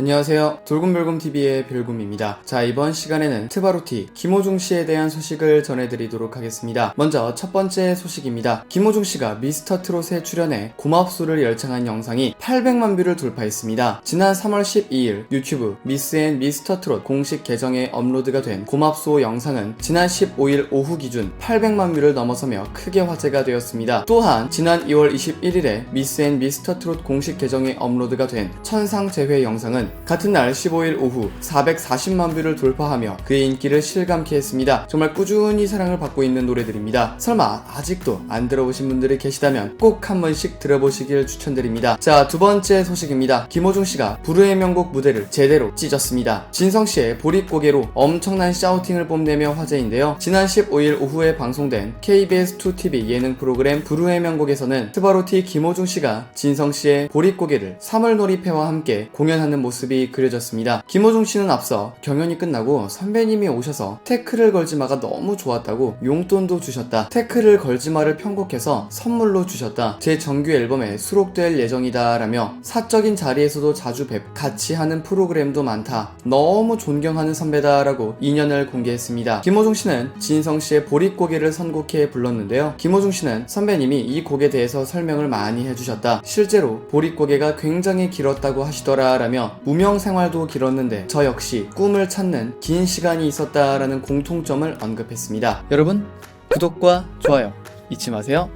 안녕하세요. 돌곰별곰TV의 별곰입니다. 자, 이번 시간에는 트바로티 김호중 씨에 대한 소식을 전해드리도록 하겠습니다. 먼저 첫 번째 소식입니다. 김호중 씨가 미스터 트롯에 출연해 고맙소를 열창한 영상이 800만 뷰를 돌파했습니다. 지난 3월 12일 유튜브 미스 앤 미스터 트롯 공식 계정에 업로드가 된 고맙소 영상은 지난 15일 오후 기준 800만 뷰를 넘어서며 크게 화제가 되었습니다. 또한 지난 2월 21일에 미스 앤 미스터 트롯 공식 계정에 업로드가 된 천상 재회 영상은 같은 날 15일 오후 440만 뷰를 돌파하며 그의 인기를 실감케 했습니다. 정말 꾸준히 사랑을 받고 있는 노래들입니다. 설마 아직도 안 들어보신 분들이 계시다면 꼭 한 번씩 들어보시길 추천드립니다. 자, 두 번째 소식입니다. 김호중 씨가 불후의 명곡 무대를 제대로 찢었습니다. 진성 씨의 보릿고개로 엄청난 샤우팅을 뽐내며 화제인데요. 지난 15일 오후에 방송된 KBS2TV 예능 프로그램 불후의 명곡에서는 트바로티 김호중 씨가 진성 씨의 보릿고개를 사물놀이패와 함께 공연하는 모습 이 그려졌습니다. 김호중 씨는 앞서 경연이 끝나고 선배님이 오셔서 태클을 걸지마가 너무 좋았다고 용돈도 주셨다. 태클을 걸지마를 편곡해서 선물로 주셨다. 제 정규 앨범에 수록될 예정이다 라며 사적인 자리에서도 자주 뵙 같이 하는 프로그램도 많다. 너무 존경하는 선배다 라고 인연을 공개했습니다. 김호중 씨는 진성 씨의 보릿고개를 선곡해 불렀는데요. 김호중 씨는 선배님이 이 곡에 대해서 설명을 많이 해주셨다. 실제로 보릿고개가 굉장히 길었다고 하시더라 라며 무명 생활도 길었는데 저 역시 꿈을 찾는 긴 시간이 있었다라는 공통점을 언급했습니다. 여러분 구독과 좋아요 잊지 마세요.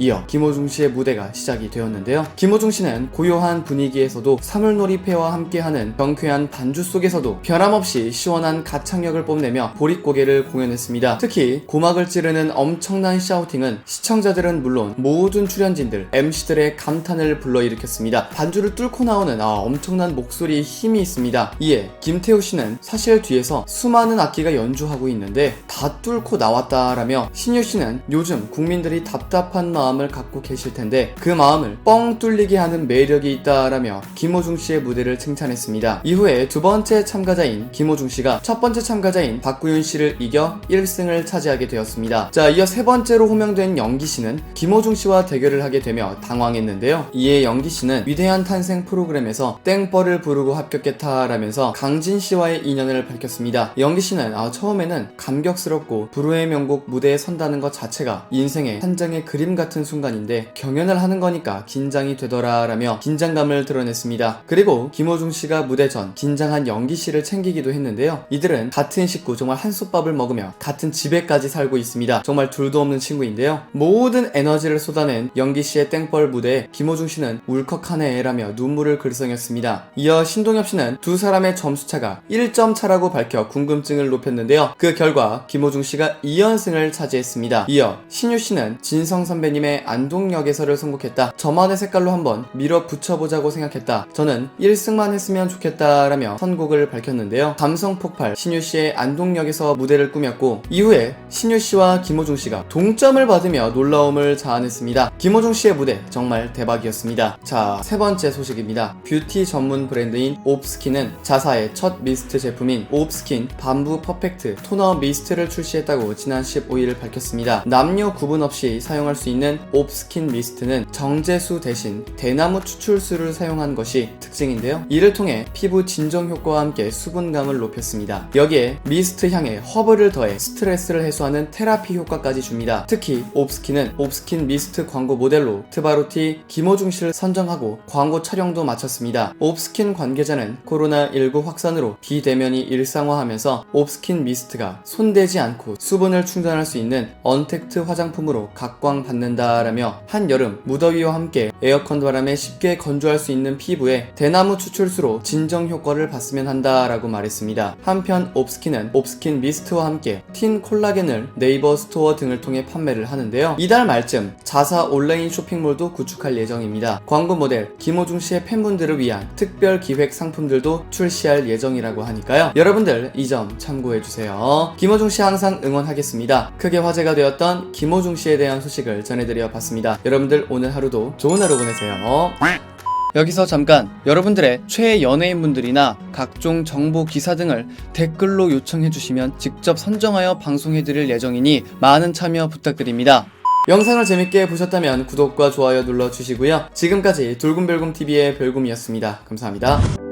이어 김호중 씨의 무대가 시작이 되었는데요. 김호중 씨는 고요한 분위기에서도 사물놀이패와 함께하는 경쾌한 반주 속에서도 변함없이 시원한 가창력을 뽐내며 보릿고개를 공연했습니다. 특히 고막을 찌르는 엄청난 샤우팅은 시청자들은 물론 모든 출연진들, MC들의 감탄을 불러일으켰습니다. 반주를 뚫고 나오는 아, 엄청난 목소리에 힘이 있습니다. 이에 김태우 씨는 사실 뒤에서 수많은 악기가 연주하고 있는데 다 뚫고 나왔다라며 신유 씨는 요즘 국민들이 답답한 마음 을 갖고 계실 텐데 그 마음을 뻥 뚫리게 하는 매력이 있다라며 김호중 씨의 무대를 칭찬했습니다. 이후에 두 번째 참가자인 김호중 씨가 첫 번째 참가자인 박구윤 씨를 이겨 1승을 차지하게 되었습니다. 자, 이어 세 번째로 호명된 영기 씨는 김호중 씨와 대결을 하게 되며 당황했는데요. 이에 영기 씨는 위대한 탄생 프로그램에서 땡벌을 부르고 합격했다라면서 강진 씨와의 인연을 밝혔습니다. 영기 씨는 아, 처음에는 감격스럽고 불후의 명곡 무대에 선다는 것 자체가 인생의 한 장의 그림 같은 순간인데 경연을 하는 거니까 긴장이 되더라라며 긴장감을 드러냈습니다. 그리고 김호중 씨가 무대 전 긴장한 영기 씨를 챙기기도 했는데요. 이들은 같은 식구 정말 한솥밥을 먹으며 같은 집에까지 살고 있습니다. 정말 둘도 없는 친구인데요. 모든 에너지를 쏟아낸 영기 씨의 땡벌 무대에 김호중 씨는 울컥하네 라며 눈물을 글썽였습니다. 이어 신동엽 씨는 두 사람의 점수차가 1점 차라고 밝혀 궁금증을 높였는데요. 그 결과 김호중 씨가 2연승을 차지했습니다. 이어 신유 씨는 진성 선배님의 안동역에서를 선곡했다. 저만의 색깔로 한번 밀어붙여보자고 생각했다. 저는 1승만 했으면 좋겠다라며 선곡을 밝혔는데요. 감성 폭발 신유 씨의 안동역에서 무대를 꾸몄고 이후에 신유 씨와 김호중 씨가 동점을 받으며 놀라움을 자아냈습니다. 김호중 씨의 무대 정말 대박이었습니다. 자, 세 번째 소식입니다. 뷰티 전문 브랜드인 옵스킨은 자사의 첫 미스트 제품인 옵스킨 밤부 퍼펙트 토너 미스트를 출시했다고 지난 15일 밝혔습니다. 남녀 구분 없이 사용할 수 있는 옵스킨 미스트는 정제수 대신 대나무 추출수를 사용한 것이 특징인데요. 이를 통해 피부 진정 효과와 함께 수분감을 높였습니다. 여기에 미스트 향에 허브를 더해 스트레스를 해소하는 테라피 효과까지 줍니다. 특히 옵스킨은 옵스킨 미스트 광고 모델로 트바로티 김호중 씨를 선정하고 광고 촬영도 마쳤습니다. 옵스킨 관계자는 코로나19 확산으로 비대면이 일상화하면서 옵스킨 미스트가 손대지 않고 수분을 충전할 수 있는 언택트 화장품으로 각광받는다 라며 한여름 무더위와 함께 에어컨 바람에 쉽게 건조할 수 있는 피부에 대나무 추출수로 진정 효과를 받으면 한다라고 말했습니다. 한편 옵스킨은 옵스킨 미스트와 함께 틴 콜라겐을 네이버 스토어 등을 통해 판매를 하는데요. 이달 말쯤 자사 온라인 쇼핑몰도 구축할 예정입니다. 광고 모델 김호중 씨의 팬분들을 위한 특별 기획 상품들도 출시할 예정이라고 하니까요. 여러분들 이 점 참고해 주세요. 김호중 씨 항상 응원하겠습니다. 크게 화제가 되었던 김호중 씨에 대한 소식을 전해드 려 봤습니다. 여러분들 오늘 하루도 좋은 하루 보내세요. 여기서 잠깐 여러분들의 최애 연예인분들이나 각종 정보 기사 등을 댓글로 요청해 주시면 직접 선정하여 방송해 드릴 예정이니 많은 참여 부탁드립니다. 영상을 재밌게 보셨다면 구독과 좋아요 눌러 주시고요. 지금까지 돌곰별곰TV의 별곰이었습니다. 감사합니다.